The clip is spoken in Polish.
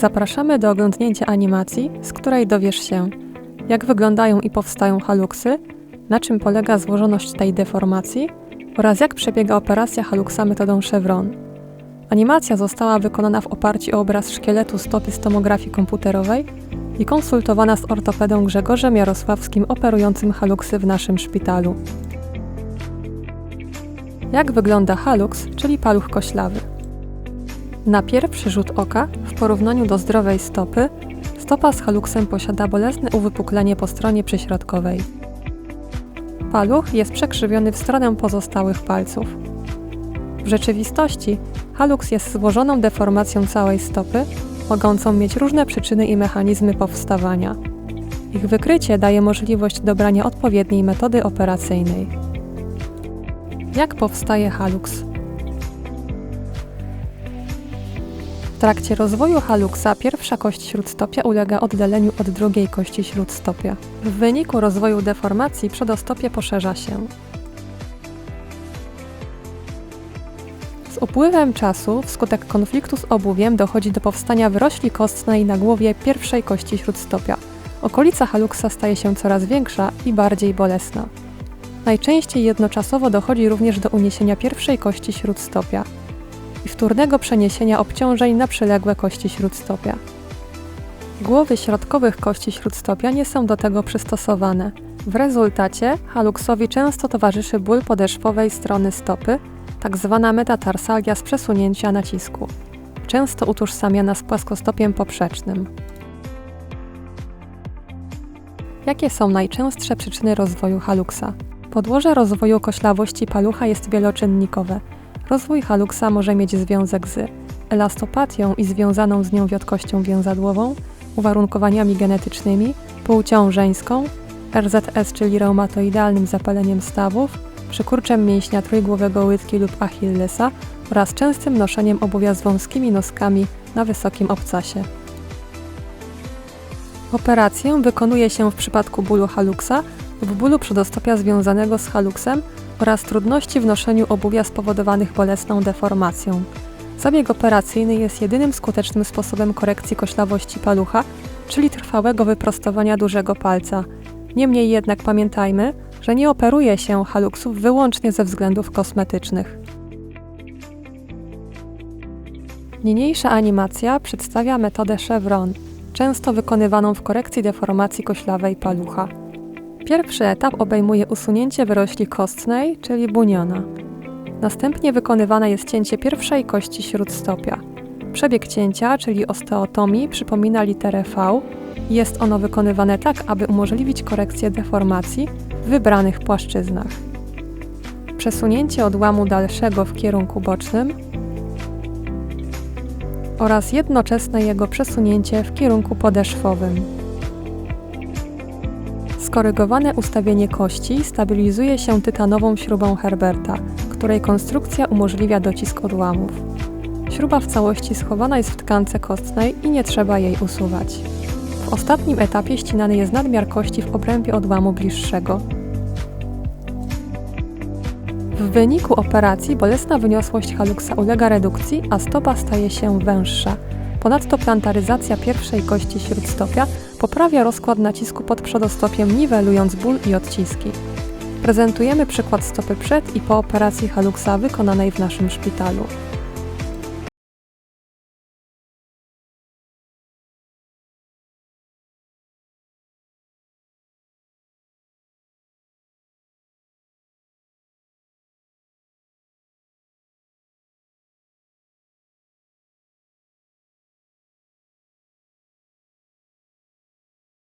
Zapraszamy do oglądnięcia animacji, z której dowiesz się, jak wyglądają i powstają haluksy, na czym polega złożoność tej deformacji oraz jak przebiega operacja haluksa metodą Chevron. Animacja została wykonana w oparciu o obraz szkieletu stopy z tomografii komputerowej i konsultowana z ortopedą Grzegorzem Jarosławskim operującym haluksy w naszym szpitalu. Jak wygląda haluks, czyli paluch koślawy? Na pierwszy rzut oka, w porównaniu do zdrowej stopy, stopa z haluksem posiada bolesne uwypuklenie po stronie przyśrodkowej. Paluch jest przekrzywiony w stronę pozostałych palców. W rzeczywistości haluks jest złożoną deformacją całej stopy, mogącą mieć różne przyczyny i mechanizmy powstawania. Ich wykrycie daje możliwość dobrania odpowiedniej metody operacyjnej. Jak powstaje haluks? W trakcie rozwoju haluksa pierwsza kość śródstopia ulega oddaleniu od drugiej kości śródstopia. W wyniku rozwoju deformacji przedostopie poszerza się. Z upływem czasu, wskutek konfliktu z obuwiem, dochodzi do powstania wyrośli kostnej na głowie pierwszej kości śródstopia. Okolica haluksa staje się coraz większa i bardziej bolesna. Najczęściej jednoczasowo dochodzi również do uniesienia pierwszej kości śródstopia i wtórnego przeniesienia obciążeń na przyległe kości śródstopia. Głowy środkowych kości śródstopia nie są do tego przystosowane. W rezultacie haluksowi często towarzyszy ból podeszwowej strony stopy, tak zwana metatarsalia z przesunięcia nacisku, często utożsamiana z płaskostopiem poprzecznym. Jakie są najczęstsze przyczyny rozwoju haluksa? Podłoże rozwoju koślawości palucha jest wieloczynnikowe. Rozwój haluksa może mieć związek z elastopatią i związaną z nią wiotkością więzadłową, uwarunkowaniami genetycznymi, płcią żeńską, RZS, czyli reumatoidalnym zapaleniem stawów, przykurczem mięśnia trójgłowego łydki lub achillesa oraz częstym noszeniem obuwia z wąskimi noskami na wysokim obcasie. Operację wykonuje się w przypadku bólu haluksa lub bólu przedostopia związanego z haluksem oraz trudności w noszeniu obuwia spowodowanych bolesną deformacją. Zabieg operacyjny jest jedynym skutecznym sposobem korekcji koślawości palucha, czyli trwałego wyprostowania dużego palca. Niemniej jednak pamiętajmy, że nie operuje się haluksów wyłącznie ze względów kosmetycznych. Niniejsza animacja przedstawia metodę Chevron, często wykonywaną w korekcji deformacji koślawej palucha. Pierwszy etap obejmuje usunięcie wyrośli kostnej, czyli buniona. Następnie wykonywane jest cięcie pierwszej kości śródstopia. Przebieg cięcia, czyli osteotomii, przypomina literę V jest ono wykonywane tak, aby umożliwić korekcję deformacji w wybranych płaszczyznach. Przesunięcie odłamu dalszego w kierunku bocznym oraz jednoczesne jego przesunięcie w kierunku podeszwowym. Skorygowane ustawienie kości stabilizuje się tytanową śrubą Herberta, której konstrukcja umożliwia docisk odłamów. Śruba w całości schowana jest w tkance kostnej i nie trzeba jej usuwać. W ostatnim etapie ścinany jest nadmiar kości w obrębie odłamu bliższego. W wyniku operacji bolesna wyniosłość haluksa ulega redukcji, a stopa staje się węższa. Ponadto plantaryzacja pierwszej kości śródstopia poprawia rozkład nacisku pod przedostopiem, niwelując ból i odciski. Prezentujemy przykład stopy przed i po operacji haluksa wykonanej w naszym szpitalu.